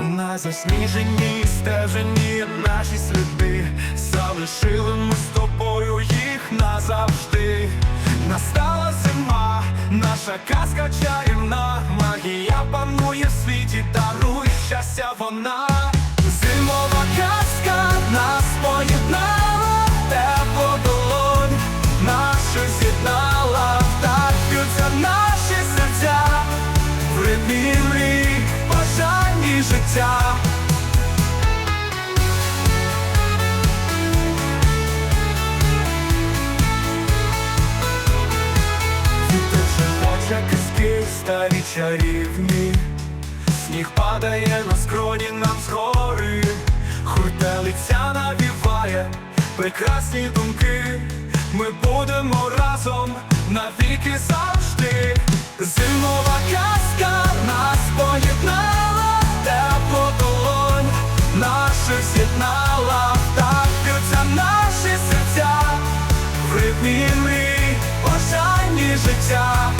На засніженій стежині наші сліди Залишили ми з тобою їх назавжди. Настала зима, наша казка чарівна Магія панує в світі, дарує щастя вона шепоче казки старі чарівні, сніг падає на скроні нам згори, хуртелиця навіває прекрасні думки. Ми будемо разом навіки завжди. Зимова казка нас поєднала, тепло долонь наших з'єднала, так б'ються наші серця в ритмі мрій, бажань життя.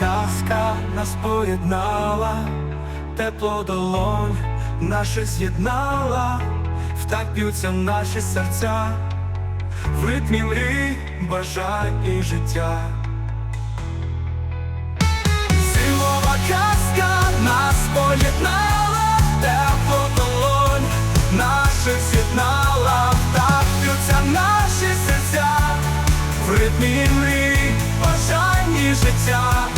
казка нас поєднала, тепло долонь наше з'єднала, так б'ються наші серця, в ритмі мрій, бажань і життя. Силова казка нас поєднала, тепло долонь наших з'єднала, так б'ються наші серця, в ритмі мрій, бажань і життя.